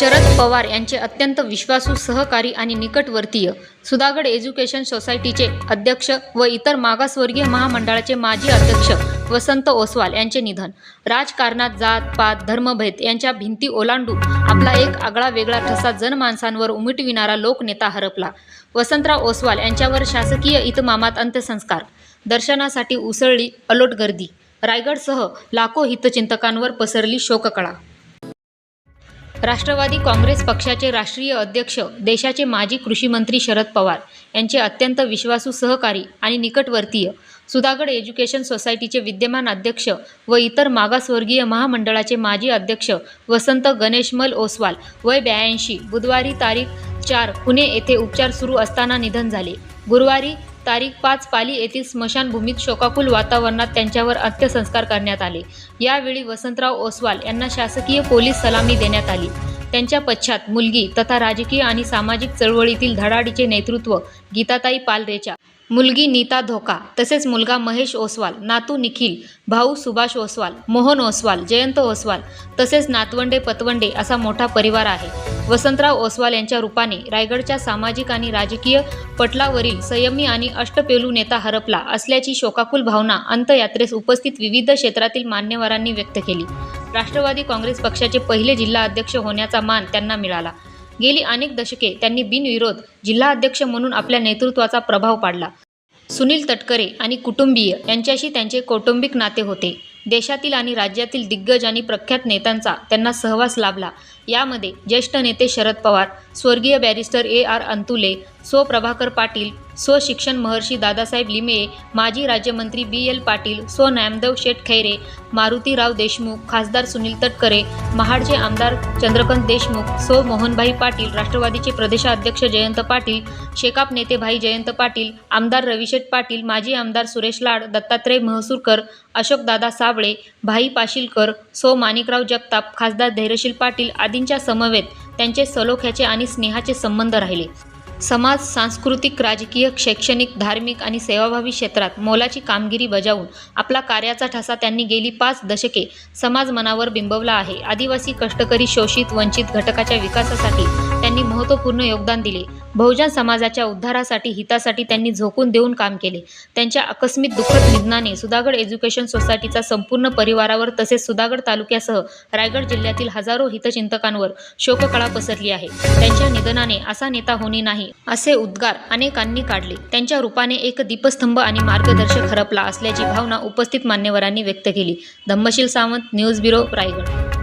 शरद पवार यांचे अत्यंत विश्वासू सहकारी आणि निकटवर्तीय सुधागड एज्युकेशन सोसायटीचे अध्यक्ष व इतर मागासवर्गीय महामंडळाचे माजी अध्यक्ष वसंत ओसवाल यांचे निधन. राजकारणात जात पात धर्मभेद यांच्या भिंती ओलांडून आपला एक आगळा वेगळा ठसा जनमानसांवर उमटविणारा लोकनेता हरपला. वसंतराव ओसवाल यांच्यावर शासकीय इतमामात अंत्यसंस्कार. दर्शनासाठी उसळली अलोट गर्दी रायगडसह लाखो हितचिंतकांवर पसरली शोककळा. राष्ट्रवादी काँग्रेस पक्षाचे राष्ट्रीय अध्यक्ष देशाचे माजी कृषी मंत्री शरद पवार यांचे अत्यंत विश्वासू सहकारी आणि निकटवर्तीय सुधागड एज्युकेशन सोसायटीचे विद्यमान अध्यक्ष व इतर मागासवर्गीय महामंडळाचे माजी अध्यक्ष वसंत गणेशमल ओसवाल वय ब्याऐंशी बुधवारी तारीख चार पुणे येथे उपचार सुरू असताना निधन झाले. गुरुवारी तारीख पाच पाली येथील स्मशानभूमीत शोकाकुल वातावरणात त्यांच्यावर अंत्यसंस्कार करण्यात आले. यावेळी वसंतराव ओसवाल यांना शासकीय पोलीस सलामी देण्यात आली. त्यांच्या पश्चात मुलगी तथा राजकीय आणि सामाजिक चळवळीतील धडाडीचे नेतृत्व गीताताई पालरेच्या मुलगी नीता धोका तसेच मुलगा महेश ओसवाल नातू निखिल भाऊ सुभाष ओसवाल मोहन ओसवाल जयंत ओसवाल तसेच नातवंडे पतवंडे असा मोठा परिवार आहे. वसंतराव ओसवाल यांच्या रूपाने रायगडच्या सामाजिक आणि राजकीय पटलावरील संयमी आणि अष्टपेलू नेता हरपला असल्याची शोकाकुल भावना अंतयात्रेस उपस्थित विविध क्षेत्रातील मान्यवरांनी व्यक्त केली. राष्ट्रवादी काँग्रेस पक्षाचे पहिले जिल्हा अध्यक्ष होण्याचा मान त्यांना मिळाला. गेली अनेक दशके त्यांनी बिनविरोध जिल्हाध्यक्ष म्हणून आपल्या नेतृत्वाचा प्रभाव पाडला. सुनील तटकरे आणि कुटुंबीय यांच्याशी त्यांचे कौटुंबिक नाते होते. देशातील आणि राज्यातील दिग्गज आणि प्रख्यात नेत्यांचा त्यांना सहवास लाभला. यामध्ये ज्येष्ठ नेते शरद पवार स्वर्गीय बॅरिस्टर ए आर अंतुले सो प्रभाकर पाटील सो शिक्षण महर्षी दादासाहेब लिमये माजी राज्यमंत्री बी एल पाटील सो नामदेव शेठ खैरे मारुतीराव देशमुख खासदार सुनील तटकरे महाडचे आमदार चंद्रकांत देशमुख सो मोहनभाई पाटील राष्ट्रवादीचे प्रदेशाध्यक्ष जयंत पाटील शेकाप नेते भाई जयंत पाटील आमदार रविशेठ पाटील माजी आमदार सुरेश लाड दत्तात्रय महसूरकर अशोकदादा साबळे भाई पाशीलकर सो माणिकराव जगताप खासदार धैर्यशील पाटील गांधींच्या समवेत त्यांचे सलोख्याचे आणि स्नेहाचे संबंध राहिले. समाज सांस्कृतिक राजकीय शैक्षणिक धार्मिक आणि सेवाभावी क्षेत्रात मोलाची कामगिरी बजावून आपला कार्याचा ठसा त्यांनी गेली पाच दशके समाज मनावर बिंबवला आहे. आदिवासी कष्टकरी शोषित वंचित घटकाच्या विकासासाठी त्यांनी महत्त्वपूर्ण योगदान दिले. बहुजन समाजाच्या उद्धारासाठी हितासाठी त्यांनी झोकून देऊन काम केले. त्यांच्या आकस्मिक दुःखद निधनाने सुधागड एज्युकेशन सोसायटीचा संपूर्ण परिवारावर तसेच सुधागड तालुक्यासह रायगड जिल्ह्यातील हजारो हितचिंतकांवर शोककळा पसरली आहे. त्यांच्या निधनाने असा नेता होणे नाही असे उद्गार अनेकांनी काढले. त्यांच्या रूपाने एक दीपस्तंभ आणि मार्गदर्शक हरपला असल्याची भावना उपस्थित मान्यवरांनी व्यक्त केली. Dhammasheel Sawant news bureau Raigad.